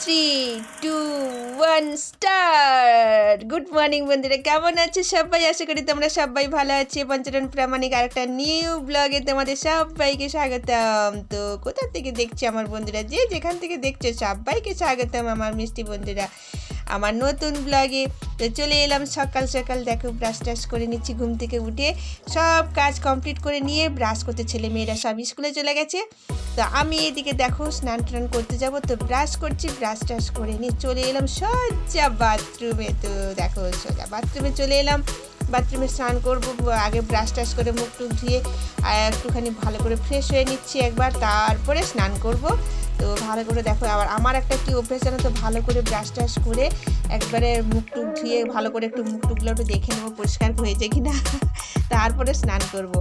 Three two one star good morning বন্ধুরা। কেমন আছে সবাই? আশা করি তোমরা সবাই ভালো আছে। পঞ্চরণ প্রামাণিক আরেকটা নিউ ব্লগে তোমাদের সবাইকে স্বাগতম। তো কোথা থেকে দেখছি আমার বন্ধুরা? যে যেখান থেকে দেখছ সবাইকে স্বাগতম আমার মিষ্টি বন্ধুরা। আমার নতুন ব্লগে। তো চলে এলাম সকাল সকাল, দেখো ব্রাশ টাশ করে নিচ্ছি, ঘুম থেকে উঠে সব কাজ কমপ্লিট করে নিয়ে ব্রাশ করতে ছেলে মেয়েরা সব স্কুলে চলে গেছে। তো আমি এদিকে দেখো স্নান টান করতে যাব, তো ব্রাশ করছি ব্রাশ ট্রাশ করে নিয়ে চলে এলাম সোজা বাথরুমে তো দেখো সোজা বাথরুমে চলে এলাম বাথরুমে স্নান করব, আগে ব্রাশ টাশ করে মুখ টুক ধুয়ে, আর একটুখানি ভালো করে ফ্রেশ হয়ে নিচ্ছি একবার, তারপরে স্নান করব। তো ভালো করে দেখো, আবার আমার একটা কি অভ্যেস জানো তো? ভালো করে ব্রাশ টাশ করে একবারে মুখ টুক ধুয়ে ভালো করে একটু মুখ টুকগুলো একটু দেখে নেব পরিষ্কার হয়েছে কিনা। তারপরে স্নান করব।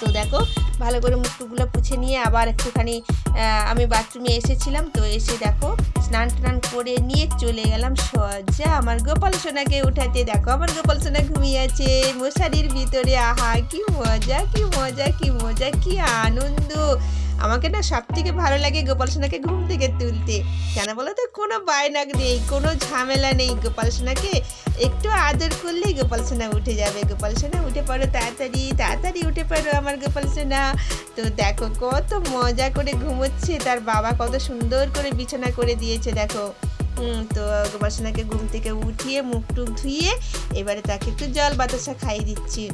তো দেখো, ভালো করে মুখ টুকগুলো পুছে নিয়ে আবার একটুখানি আমি বাথরুমে এসেছিলাম। তো এসে দেখো, স্নান টান করে নিয়ে চলে গেলাম সজ্জা আমার গোপাল সোনাকে উঠাতে। দেখো, আমার গোপাল সোনা ঘুমিয়ে আছে। মশারির ভিতরে, আহা, কি মজা কি মজা কি মজা, কি আনন্দ। আমাকে না সব থেকে ভালো লাগে গোপাল সোনাকে ঘুম থেকে তুলতে। কেন বলো তো? কোনো বায়না নেই, কোনো ঝামেলা নেই। গোপাল সোনাকে একটু আদর করলেই গোপাল সোনা উঠে যাবে। গোপাল সোনা উঠে পড়ো তাড়াতাড়ি তাড়াতাড়ি উঠে পড়ো আমার গোপাল সোনা। তো দেখো কত মজা করে ঘুমোচ্ছে, তার বাবা কত সুন্দর করে বিছানা করে দিয়েছে, দেখো। তো গোপাল সোনাকে ঘুম থেকে উঠিয়ে মুখ টুক ধুয়ে এবারে তাকে একটু জল বাতাসা খাইয়ে দিচ্ছি।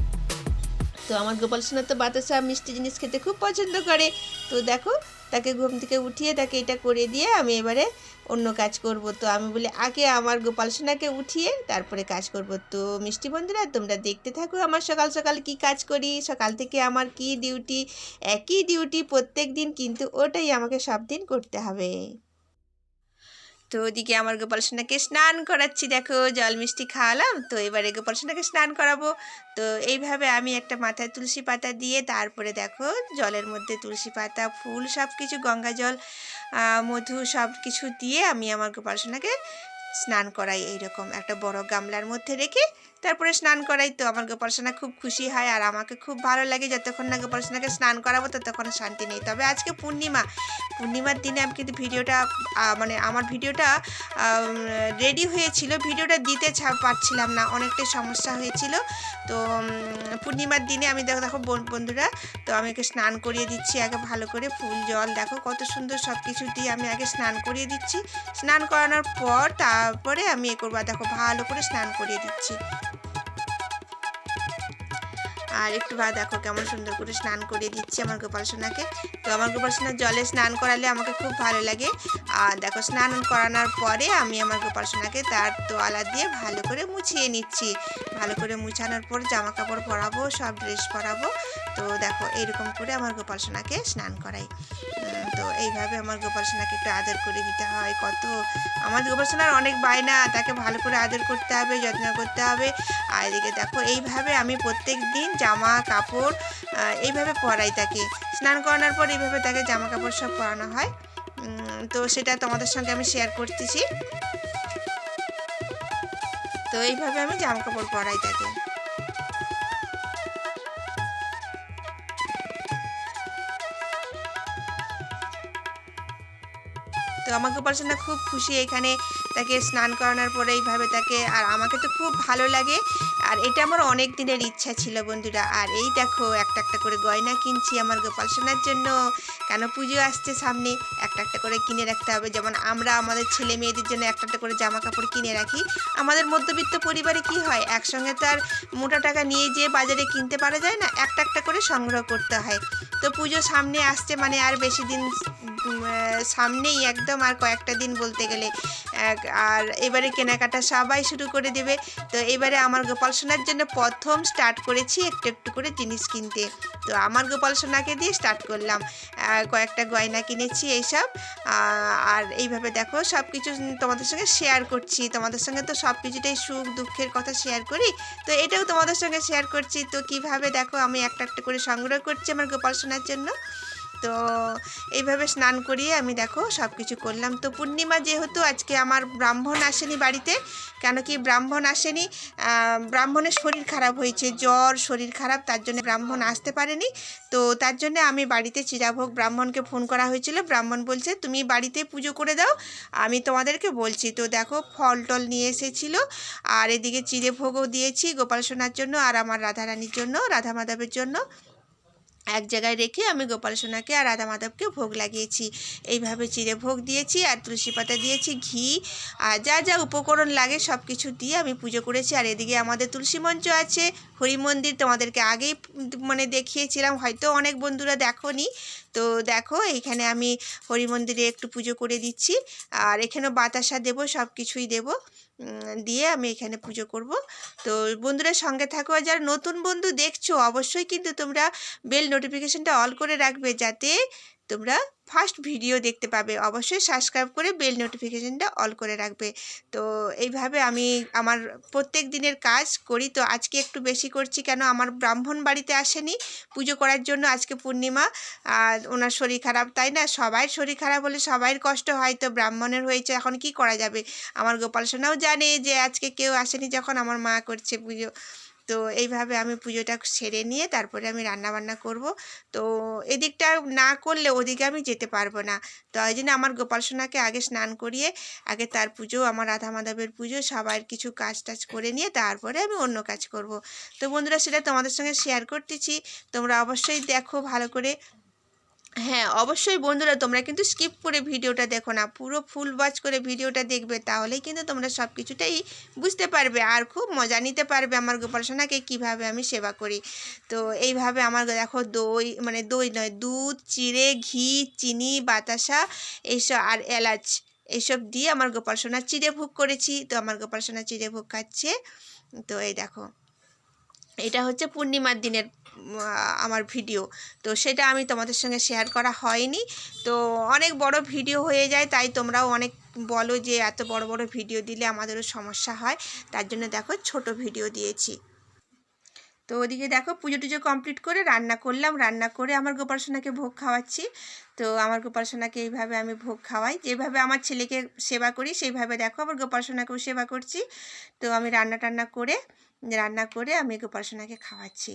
তো আমার গোপাল সোনা তো বাতাসা মিষ্টি জিনিস খেতে খুব পছন্দ করে। তো দেখো, তাকে ঘুম থেকে উঠিয়ে তাকে এটা করে দিয়ে আমি এবারে অন্য কাজ করব। তো আমি বলি, আগে আমার গোপাল সোনাকে উঠিয়ে তারপরে কাজ করব। তো মিষ্টি বন্ধুরা, তোমরা দেখতে থাকো আমার সকাল সকাল কি কাজ করি, সকাল থেকে আমার কি ডিউটি একই ডিউটি প্রত্যেক দিন, কিন্তু ওটাই আমাকে সব দিন করতে হবে। তো ওদিকে আমার গোপাল সোনাকে স্নান করাচ্ছি। দেখো, জল মিষ্টি খাওয়ালাম, তো এবারে গোপাল সোনাকে স্নান করাবো। তো এইভাবে আমি একটা মাথায় তুলসী পাতা দিয়ে, তারপরে দেখো, জলের মধ্যে তুলসী পাতা, ফুল সব কিছু গঙ্গা জল মধু সব কিছু দিয়ে আমি আমার গোপাল সোনাকে স্নান করাই এইরকম। একটা বড় গামলার মধ্যে রেখে তারপরে স্নান করাই তো আমার গোপাল সোনা খুব খুশি হয় আর আমাকে খুব ভালো লাগে যতক্ষণ না গোপাল সোনাকে স্নান করাবো ততক্ষণ শান্তি নেই। তবে আজকে পূর্ণিমা। পূর্ণিমার দিনে আমি কিন্তু ভিডিওটা মানে আমার ভিডিওটা রেডি হয়েছিল। ভিডিওটা দিতে পারছিলাম না। অনেকটাই সমস্যা হয়েছিল। তো পূর্ণিমার দিনে আমি দেখো দেখো বোন- বন্ধুরা, তো আমি ওকে স্নান করিয়ে দিচ্ছি আগে ভালো করে। ফুল, জল, দেখো কত সুন্দর সব কিছু দিয়ে আমি আগে স্নান করিয়ে দিচ্ছি। স্নান করানোর পর তারপরে আমি এ করব দেখো ভালো করে স্নান করিয়ে দিচ্ছি। আর একটু বা দেখো কেমন সুন্দর করে স্নান করিয়ে দিচ্ছি আমার গোপাল সোনাকে। তো আমার গোপাল সোনা জলে স্নান করালে আমাকে খুব ভালো লাগে। আর দেখো স্নান করানোর পরে আমি আমার গোপাল সোনাকে তার তোয়ালা দিয়ে ভালো করে মুছিয়ে নিচ্ছি। ভালো করে মুছানোর পর জামা কাপড় পরাবো, সব ড্রেস পরাবো। তো দেখো এইরকম করে আমার গোপাল সোনাকে স্নান করাই। তো এইভাবে আমার গোপাল সোনাকে একটু আদর করে দিতে হয়। কত আমার গোপাল সোনার অনেক বায়না, তাকে ভালো করে আদর করতে হবে, যত্ন করতে হবে। আর এদিকে দেখো, এইভাবে আমি প্রত্যেক দিন জামা কাপড় এইভাবে পরাই তাকে। স্নান করানোর পর এইভাবে তাকে জামা কাপড় সব পরানো হয়। তো সেটা তোমাদের সঙ্গে আমি শেয়ার করতেছি। তো এইভাবে আমি জামা কাপড় পরাই তাকে। তো আমাকে পার্সনটা খুব খুশি এখানে তাকে স্নান করানোর পরে এইভাবে তাকে, আর আমাকে তো খুব ভালো লাগে। আর এটা আমার অনেক দিনের ইচ্ছা ছিল বন্ধুরা। আর এই দেখো, একটা একটা করে গয়না কিনছি আমার গোপাল সোনার জন্য। কেন পুজো আসছে সামনে? একটা একটা করে কিনে রাখতে হবে। যেমন আমরা আমাদের ছেলে মেয়েদের জন্য একটা একটা করে জামা কাপড় কিনে রাখি। আমাদের মধ্যবিত্ত পরিবারে কি হয়, একসঙ্গে তো আর মোটা টাকা নিয়ে যেয়ে বাজারে কিনতে পারা যায় না, একটা একটা করে সংগ্রহ করতে হয়। তো পুজো সামনে আসছে মানে আর বেশি দিন সামনেই একদম আর কয়েকটা দিন বলতে গেলে আর এবারে কেনাকাটা সবাই শুরু করে দেবে। তো এবারে আমার গোপাল সোনার জন্য প্রথম স্টার্ট করেছি একটু একটু করে জিনিস কিনতে। তো আমার গোপাল সোনাকে দিয়ে স্টার্ট করলাম। কয়েকটা গয়না কিনেছি এইসব। আর এইভাবে দেখো সব কিছু তোমাদের সঙ্গে শেয়ার করছি। তোমাদের সঙ্গে তো সব কিছুটাই সুখ দুঃখের কথা শেয়ার করি। তো এটাও তোমাদের সঙ্গে শেয়ার করছি। তো কীভাবে দেখো আমি একটা একটা করে সংগ্রহ করছি আমার গোপাল সোনার জন্য। তো এইভাবে স্নান করিয়ে আমি দেখো সব কিছু করলাম। তো পূর্ণিমা যেহেতু আজকে আমার ব্রাহ্মণ আসেনি বাড়িতে, কেন কি ব্রাহ্মণ আসেনি ব্রাহ্মণের শরীর খারাপ হয়েছে, জ্বর, শরীর খারাপ, তার জন্য ব্রাহ্মণ আসতে পারেনি। তো তার জন্য আমি বাড়িতে চিরাভোগ ব্রাহ্মণকে ফোন করা হয়েছিল। ব্রাহ্মণ বলছে, তুমি বাড়িতে পুজো করে দাও, আমি তোমাদেরকে বলছি। তো দেখো ফল টল নিয়ে এসেছিল, আর এদিকে চিড়ে ভোগও দিয়েছি গোপাল সোনার জন্য আর আমার রাধারানীর জন্য রাধা মাধবের জন্য। এক জায়গায় রেখে আমি গোপাল সোনাকে আর রাধা মাধবকে ভোগ লাগিয়েছি। এইভাবে চিড়ে ভোগ দিয়েছি আর তুলসী পাতা দিয়েছি, ঘি আর যা যা উপকরণ লাগে সব কিছু দিয়ে আমি পুজো করেছি। আর এদিকে আমাদের তুলসী মঞ্চ আছে হরি মন্দির তোমাদেরকে আগেই মানে দেখিয়েছিলাম, হয়তো অনেক বন্ধুরা দেখোনি। তো দেখো এখানে আমি হরি মন্দিরে একটু পুজো করে দিচ্ছি। আর এখানেও বাতাসা দেবো সব কিছুই দেবো দিয়ে আমি এখানে পুজো করব। তো বন্ধুরা সঙ্গে থাকো আর যারা নতুন বন্ধু দেখছ, অবশ্যই কিন্তু তোমরা বেল নোটিফিকেশানটা অল করে রাখবে যাতে তোমরা ফার্স্ট ভিডিও দেখতে পাবে। অবশ্যই সাবস্ক্রাইব করে বেল নোটিফিকেশনটা অল করে রাখবে। তো এইভাবে আমি আমার প্রত্যেক দিনের কাজ করি। তো আজকে একটু বেশি করছি কেন? আমার ব্রাহ্মণ বাড়িতে আসেনি। পুজো করার জন্য আজকে পূর্ণিমা। আর ওনার শরীর খারাপ, তাই না? সবাই শরীর খারাপ হলে সবাইয়ের কষ্ট হয়। তো ব্রাহ্মণের হয়েছে, এখন কি করা যাবে? আমার গোপাল সোনাও জানে যে আজকে কেউ আসেনি যখন আমার মা করছে পুজো। তো এইভাবে আমি পুজোটা সেরে নিয়ে তারপরে আমি রান্না বান্না করব। তো এদিকটা না করলে ওদিকে আমি যেতে পারব না। তো ওই জন্য আমার গোপাল সোনাকে আগে স্নান করিয়ে, আগে তার পুজো, আমার রাধা মাধবের পুজো, সবার কিছু কাজ টাজ করে নিয়ে তারপরে আমি অন্য কাজ করব। তো বন্ধুরা সেটা তোমাদের সঙ্গে শেয়ার করতেছি। তোমরা অবশ্যই দেখো ভালো করে। হ্যাঁ অবশ্যই বন্ধুরা, তোমরা কিন্তু স্কিপ করে ভিডিওটা দেখো না। পুরো ফুল ওয়াচ করে ভিডিওটা দেখবে, তাহলেই কিন্তু তোমরা সব কিছুটাই বুঝতে পারবে আর খুব মজা নিতে পারবে আমার গোপাল সোনাকে কীভাবে আমি সেবা করি। তো এইভাবে আমার দেখো দই মানে দই নয়, দুধ, চিড়ে, ঘি, চিনি, বাতাসা, এইসব আর এলাচ, এইসব দিয়ে আমার গোপাল সোনা চিড়ে ভোগ করেছি। তো আমার গোপাল সোনা চিড়ে ভোগ খাচ্ছে। তো এই দেখো। এটা হচ্ছে পূর্ণিমার দিনের আমার ভিডিও। তো সেটা আমি তোমাদের সঙ্গে শেয়ার করা হয়নি। তো অনেক বড় ভিডিও হয়ে যায়, তাই তোমরাও অনেক বলো যে এত বড় বড় ভিডিও দিলে আমাদেরও সমস্যা হয়। তার জন্য দেখো ছোট ভিডিও দিয়েছি। তো ওদিকে দেখো পুজো টুজো কমপ্লিট করে রান্না করলাম। রান্না করে আমার গোপাল সোনাকে ভোগ খাওয়াচ্ছি। তো আমার গোপাল সোনাকে এইভাবে আমি ভোগ খাওয়াই। যেভাবে আমার ছেলেকে সেবা করি, সেইভাবে দেখো আমার গোপাল সোনাকেও সেবা করছি। তো আমি রান্না টান্না করে রান্না করে আমি গোপাল সোনাকে খাওয়াচ্ছি।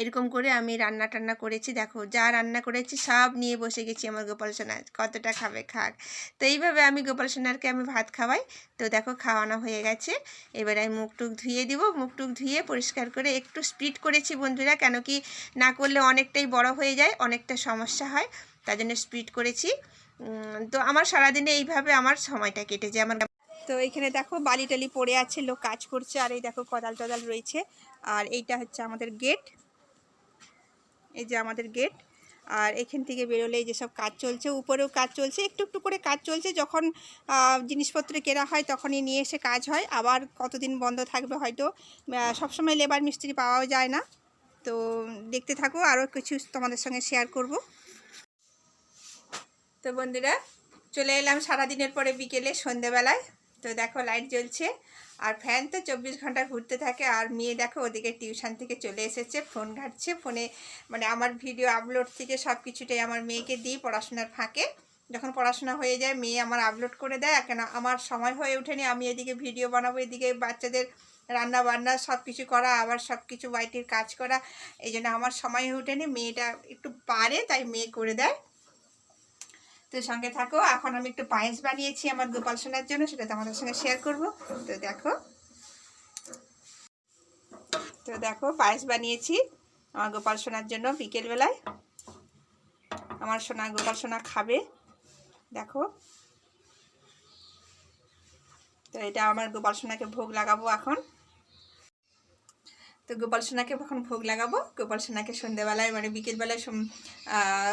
এরকম করে আমি রান্না টান্না করেছি। দেখো, যা রান্না করেছি সব নিয়ে বসে গেছি আমার গোপাল সোনা কতটা খাবে, খাক। তো এইভাবে আমি গোপাল সোনারকে আমি ভাত খাওয়াই। তো দেখো, খাওয়ানো হয়ে গেছে। এবার আমি মুখ টুক ধুয়ে দিব। মুখ টুক ধুয়ে পরিষ্কার করে একটু স্পিড করেছি বন্ধুরা, কেন কি না করলে অনেকটাই বড় হয়ে যায়, অনেকটা সমস্যা হয়। তার জন্য স্পিড করেছি। তো আমার সারাদিনে এইভাবে আমার সময়টা কেটে যায়। আমার তো এখানে দেখো বালি টালি পড়ে আছে, লোক কাজ করছে, আর এই দেখো কদাল টদাল রয়েছে। আর এইটা হচ্ছে আমাদের গেট। এই যে আমাদের গেট। আর এখান থেকে বেরোলে যেসব কাজ চলছে, উপরেও কাজ চলছে, একটু একটু করে কাজ চলছে। যখন জিনিসপত্র কেনা হয় তখনই নিয়ে এসে কাজ হয়। আবার কতদিন বন্ধ থাকবে হয়তো সবসময় লেবার মিস্ত্রি পাওয়াও যায় না। তো দেখতে থাকো, আরও কিছু তোমাদের সঙ্গে শেয়ার করব। তো বন্ধুরা, চলে এলাম সারাদিনের পরে বিকেলে সন্ধেবেলায়। তো দেখো লাইট জ্বলছে আর ফ্যান তো চব্বিশ ঘণ্টা ঘুরতে থাকে আর মেয়ে দেখো ওদিকে টিউশন থেকে চলে এসেছে, ফোন ঘাটছে, ফোনে মানে আমার ভিডিও আপলোড থেকে সব কিছুটাই আমার মেয়েকে দিই পড়াশোনার ফাঁকে। যখন পড়াশোনা হয়ে যায় মেয়ে আমার আপলোড করে দেয় কেন আমার সময় হয়ে ওঠেনি, আমি এদিকে ভিডিও বানাবো, এদিকে বাচ্চাদের রান্না বান্না সব কিছু করা, আবার সব কিছু বাড়িটির কাজ করা, এই জন্য আমার সময় হয়ে ওঠেনি, মেয়েটা একটু পারে তাই মেয়ে করে দেয়। তো সঙ্গে থাকো। এখন আমি একটু পায়েস বানিয়েছি আমার গোপাল সোনার জন্য, সেটা তোমাদের সঙ্গে শেয়ার করব। তো দেখো। তো দেখো, পায়েস বানিয়েছি আমার গোপাল সোনার জন্য বিকেলবেলায়। আমার সোনা, গোপাল সোনা খাবে। দেখো। তো এটা আমার গোপাল সোনাকে ভোগ লাগাবো এখন। তো গোপাল সোনাকে এখন ভোগ লাগাবো? গোপাল সোনাকে সন্ধ্যেবেলায় মানে বিকেলবেলায়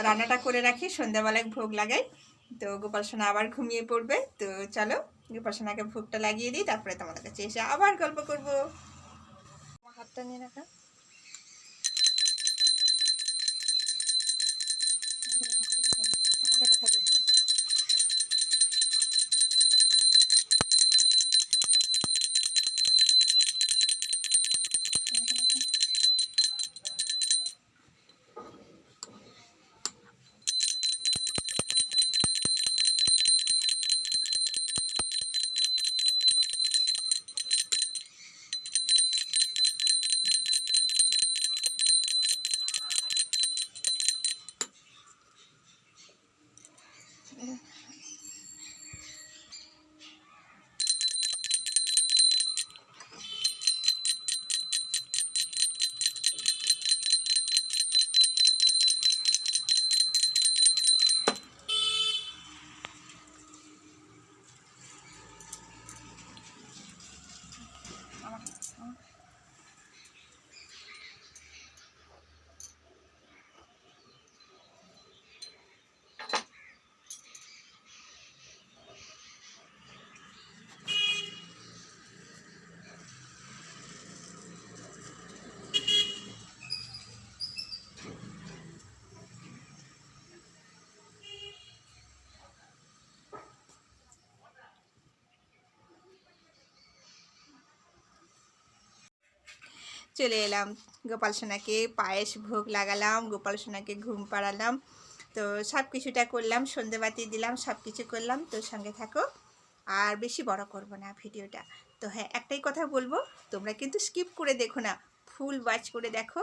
রান্নাটা করে রাখি, সন্ধ্যাবেলায় ভোগ লাগাই। তো গোপাল সোনা আবার ঘুমিয়ে পড়বে। তো চলো, গোপাল সোনাকে ভোগটা লাগিয়ে দিই, তারপরে তোমাদের কাছে এসে আবার গল্প করব। হাতটা নিয়ে রাখা। আমাকে দেখা। চলে এলাম। গোপাল সোনাকে পায়েস ভোগ লাগালাম, গোপাল সোনাকে ঘুম পাড়ালাম। তো সব কিছুটা করলাম, সন্ধেবাতি দিলাম সব কিছু করলাম। তো সঙ্গে থাকো, আর বেশি বড় করব না ভিডিওটা। তো হ্যাঁ একটাই কথা বলব, তোমরা কিন্তু স্কিপ করে দেখো না ফুল ওয়াচ করে দেখো।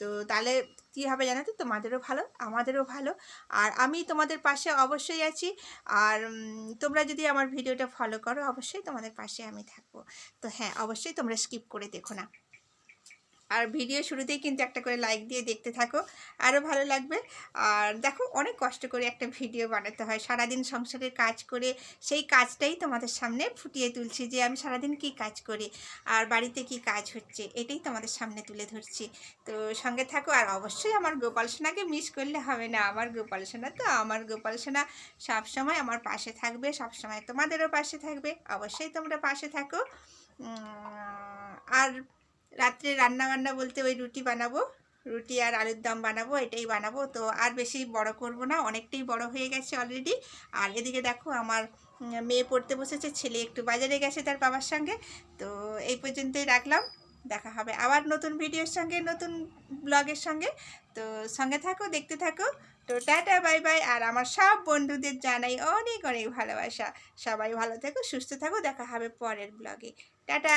তো তাহলে কী হবে জানো তো? তোমাদেরও ভালো, আমাদেরও ভালো। আর আমি তোমাদের পাশে অবশ্যই আছি। আর তোমরা যদি আমার ভিডিওটা ফলো করো, অবশ্যই তোমাদের পাশে আমি থাকব। তো হ্যাঁ অবশ্যই তোমরা স্কিপ করে দেখো না। আর ভিডিও শুরুতেই কিন্তু একটা করে লাইক দিয়ে দেখতে থাকো আরও ভালো লাগবে। আর দেখো, অনেক কষ্ট করে একটা ভিডিও বানাতে হয়। সারাদিন সংসারের কাজ করে সেই কাজটাই তোমাদের সামনে ফুটিয়ে তুলছি যে আমি সারাদিন কি কাজ করি আর বাড়িতে কি কাজ হচ্ছে, এটাই তোমাদের সামনে তুলে ধরছি। তো সঙ্গে থাকো, আর অবশ্যই আমার গোপাল সোনাকে মিস করলে হবে না। আমার গোপাল সোনা তো আমার গোপাল সোনা সবসময় আমার পাশে থাকবে, সবসময় তোমাদেরও পাশে থাকবে। অবশ্যই তোমরা পাশে থাকো। আর রাত্রে রান্না বান্না বলতে ওই রুটি বানাবো, রুটি আর আলুর দম বানাবো, এটাই বানাবো। তো আর বেশি বড় করব না, অনেকটাই বড় হয়ে গেছে অলরেডি আর এদিকে দেখো আমার মেয়ে পড়তে বসেছে, ছেলে একটু বাজারে গেছে তার বাবার সঙ্গে। তো এই পর্যন্তই রাখলাম, দেখা হবে আবার নতুন ভিডিওর সঙ্গে, নতুন ব্লগের সঙ্গে। তো সঙ্গে থাকো, দেখতে থাকো। তো টাটা, বাই বাই। আর আমার সব বন্ধুদের জানাই অনেক অনেক ভালোবাসা। সবাই ভালো থেকো, সুস্থ থাকো, দেখা হবে পরের ব্লগে। টাটা!